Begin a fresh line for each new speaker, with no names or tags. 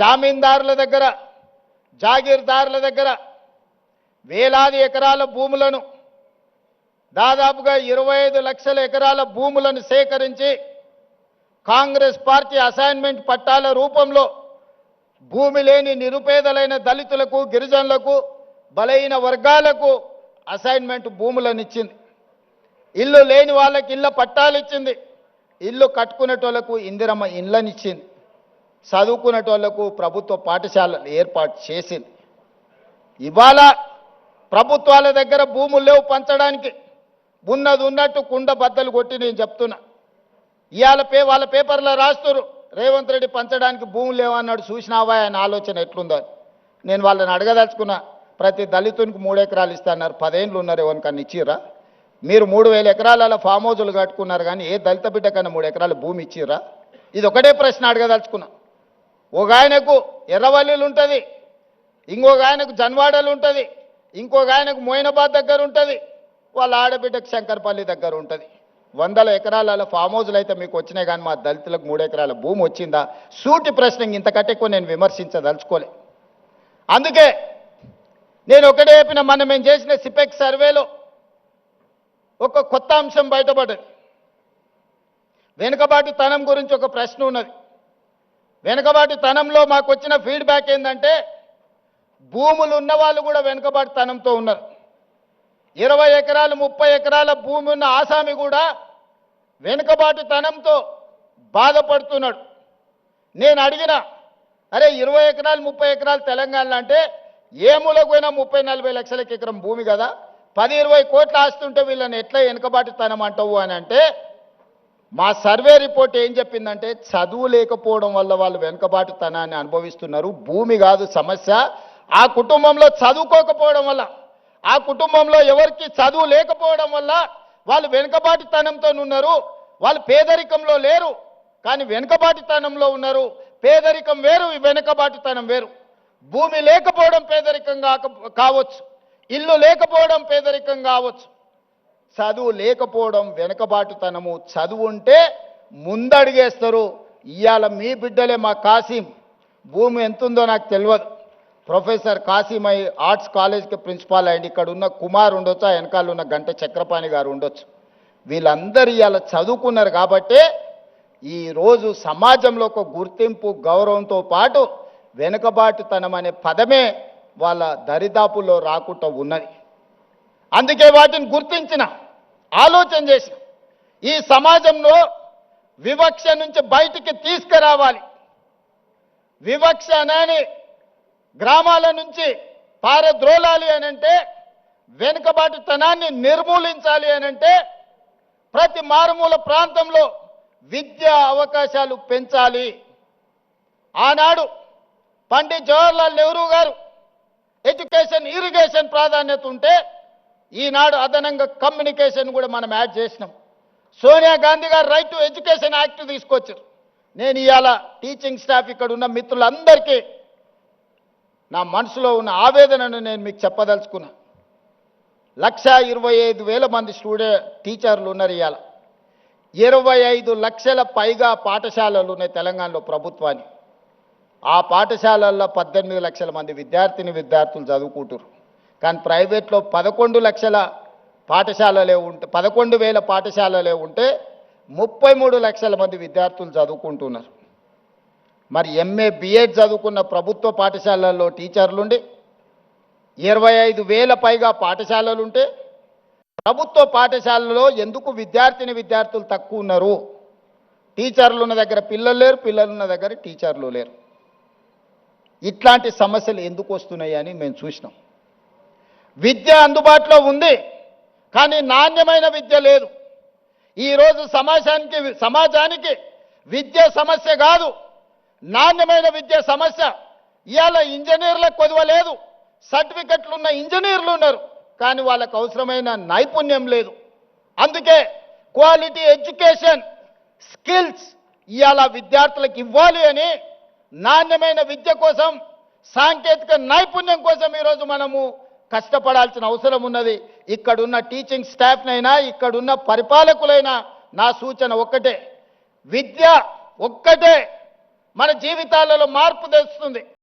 జామీందారుల దగ్గర జాగీర్దారుల దగ్గర వేలాది ఎకరాల భూములను దాదాపుగా ఇరవై ఐదు లక్షల ఎకరాల భూములను సేకరించి కాంగ్రెస్ పార్టీ అసైన్మెంట్ పట్టాల రూపంలో భూమి లేని నిరుపేదలైన దళితులకు గిరిజనులకు బలైన వర్గాలకు అసైన్మెంట్ భూములను ఇచ్చింది. ఇల్లు లేని వాళ్ళకి ఇళ్ళ పట్టాలు ఇచ్చింది. ఇల్లు కట్టుకునేటోళ్ళకు ఇందిరమ్మ ఇళ్ళనిచ్చింది చదువుకునేటోళ్ళకు ప్రభుత్వ పాఠశాలలు ఏర్పాటు చేసింది. ఇవాళ ప్రభుత్వాల దగ్గర భూములు లేవు పంచడానికి. ఉన్నది ఉన్నట్టు కుండ బద్దలు కొట్టి నేను చెప్తున్నా. ఇవాళ పే వాళ్ళ పేపర్లో రాస్తున్నారు రేవంత్ రెడ్డి పంచడానికి భూములు లేవన్నాడు చూసినావా ఆయన ఆలోచన ఎట్లుందో నేను వాళ్ళని అడగదలుచుకున్నా ప్రతి దళితునికి మూడు ఎకరాలు ఇస్తాన్నారు పదేళ్ళు ఉన్నారు ఎవరికన్నా ఇచ్చిర్రా? మీరు మూడు వేల ఎకరాల ఫామ్ హౌజులు కట్టుకున్నారు కానీ ఏ దళిత బిడ్డ కన్నా మూడు ఎకరాల భూమి ఇచ్చిర్రా? ఇది ఒకటే ప్రశ్న అడగదలుచుకున్నా. ఒక ఆయనకు ఎర్రవల్లిలు ఉంటుంది ఇంకొక ఆయనకు జన్వాడలు ఉంటుంది ఇంకొక ఆయనకు మోయినాబాద్ దగ్గర ఉంటుంది వాళ్ళ ఆడబిడ్డకు శంకర్పల్లి దగ్గర ఉంటుంది వందల ఎకరాల ఫామ్ హౌజులు అయితే మీకు వచ్చినాయి కానీ మా దళితులకు మూడు ఎకరాల భూమి వచ్చిందా? సూటి ప్రశ్న ఇంతకంటే ఎక్కువ నేను విమర్శించదలుచుకోలే. అందుకే నేను ఒకటే చెప్పిన మన మేము చేసిన సిపెక్ సర్వేలో ఒక కొత్త అంశం బయటపడ్డది. వెనుకబాటు తనం గురించి ఒక ప్రశ్న ఉన్నది. వెనుకబాటు తనంలో మాకు వచ్చిన ఫీడ్బ్యాక్ ఏంటంటే భూములు ఉన్న వాళ్ళు కూడా వెనుకబాటు తనంతో ఉన్నారు. ఇరవై ఎకరాలు ముప్పై ఎకరాల భూమి ఉన్న ఆసామి కూడా వెనుకబాటు తనంతో బాధపడుతున్నాడు. నేను అడిగిన అరే ఇరవై ఎకరాలు ముప్పై ఎకరాలు తెలంగాణలో అంటే ఏ మూలకు పోయినా ముప్పై నలభై లక్షలకి ఎకరం భూమి కదా. పది ఇరవై కోట్లు ఆస్తుంటే వీళ్ళని ఎట్లా వెనుకబాటు తనం అంటావు అని అంటే మా సర్వే రిపోర్ట్ ఏం చెప్పిందంటే చదువు లేకపోవడం వల్ల వాళ్ళు వెనుకబాటుతనాన్ని అనుభవిస్తున్నారు. భూమి కాదు సమస్య. ఆ కుటుంబంలో చదువుకోకపోవడం వల్ల ఆ కుటుంబంలో ఎవరికి చదువు లేకపోవడం వల్ల వాళ్ళు వెనుకబాటుతనంతో ఉన్నారు. వాళ్ళు పేదరికంలో లేరు కానీ వెనుకబాటుతనంలో ఉన్నారు. పేదరికం వేరు వెనుకబాటుతనం వేరు. భూమి లేకపోవడం పేదరికం కావచ్చు. ఇల్లు లేకపోవడం పేదరికం కావచ్చు. చదువు లేకపోవడం వెనకబాటుతనము. చదువు ఉంటే ముందడిగేస్తారు. ఇవాళ మీ బిడ్డలే మా కాసిం. భూమి ఎంతుందో నాకు తెలియదు ప్రొఫెసర్ కాసిమై ఆర్ట్స్ కాలేజ్కి ప్రిన్సిపాల్ అయ్యండి. ఇక్కడ ఉన్న కుమార్ ఉండొచ్చు ఆ వెనకాల ఉన్న గంట చక్రపాణి గారు ఉండొచ్చు. వీళ్ళందరూ ఇవాళ చదువుకున్నారు కాబట్టే ఈరోజు సమాజంలో ఒక గుర్తింపు గౌరవంతో పాటు వెనుకబాటుతనం అనే పదమే వాళ్ళ దరిదాపుల్లో రాకుండా ఉన్నది. అందుకే వాటిని గుర్తించిన ఆలోచన చేసిన. ఈ సమాజంలో వివక్ష నుంచి బయటికి తీసుకురావాలి. వివక్ష అనని గ్రామాల నుంచి పారద్రోలాలి అనంటే వెనుకబాటుతనాన్ని నిర్మూలించాలి అనంటే ప్రతి మారుమూల ప్రాంతంలో విద్యా అవకాశాలు పెంచాలి. ఆనాడు పండిత్ జవహర్లాల్ నెహ్రూ గారు ఎడ్యుకేషన్ ఇరిగేషన్ ప్రాధాన్యత ఉంటే ఈనాడు అదనంగా కమ్యూనికేషన్ కూడా మనం యాడ్ చేసినాం. సోనియా గాంధీ గారు రైట్ టు ఎడ్యుకేషన్ యాక్ట్ తీసుకొచ్చారు. నేను ఇవాళ టీచింగ్ స్టాఫ్ ఇక్కడ ఉన్న మిత్రులందరికీ నా మనసులో ఉన్న ఆవేదనను నేను మీకు చెప్పదలుచుకున్నా. లక్ష ఇరవై ఐదు వేల మంది స్టూడెంట్ టీచర్లు ఉన్నారు ఇవాళ ఇరవై ఐదు లక్షల పైగా పాఠశాలలు ఉన్నాయి తెలంగాణలో ప్రభుత్వాన్ని ఆ పాఠశాలల్లో పద్దెనిమిది లక్షల మంది విద్యార్థిని విద్యార్థులు చదువుకుంటారు కానీ ప్రైవేట్లో పదకొండు లక్షల పాఠశాలలే ఉంటే పదకొండు వేల పాఠశాలలే ఉంటే ముప్పై మూడు లక్షల మంది విద్యార్థులు చదువుకుంటున్నారు. మరి ఎంఏ బిఎడ్ చదువుకున్న ప్రభుత్వ పాఠశాలల్లో టీచర్లుండి ఇరవై ఐదు వేల పైగా పాఠశాలలుంటే ప్రభుత్వ పాఠశాలలో ఎందుకు విద్యార్థిని విద్యార్థులు తక్కువ ఉన్నారు? టీచర్లు ఉన్న దగ్గర పిల్లలు లేరు పిల్లలు ఉన్న దగ్గర టీచర్లు లేరు. ఇట్లాంటి సమస్యలు ఎందుకు వస్తున్నాయి అని మేము చూసినాం. విద్య అందుబాటులో ఉంది కానీ నాణ్యమైన విద్య లేదు. ఈరోజు సమాజానికి సమాజానికి విద్య సమస్య కాదు. నాణ్యమైన విద్య సమస్య. ఇవాళ ఇంజనీర్లకు కొదవలేదు సర్టిఫికెట్లు ఉన్న ఇంజనీర్లు ఉన్నారు కానీ వాళ్ళకు అవసరమైన నైపుణ్యం లేదు. అందుకే క్వాలిటీ ఎడ్యుకేషన్ స్కిల్స్ ఇవాళ విద్యార్థులకు ఇవ్వాలి అని నాణ్యమైన విద్య కోసం సాంకేతిక నైపుణ్యం కోసం ఈరోజు మనము కష్టపడాల్సిన అవసరం ఉన్నది. ఇక్కడున్న టీచింగ్ స్టాఫ్నైనా ఇక్కడున్న పరిపాలకులైనా నా సూచన ఒక్కటే. విద్య ఒక్కటే మన జీవితాలలో మార్పు తెస్తుంది.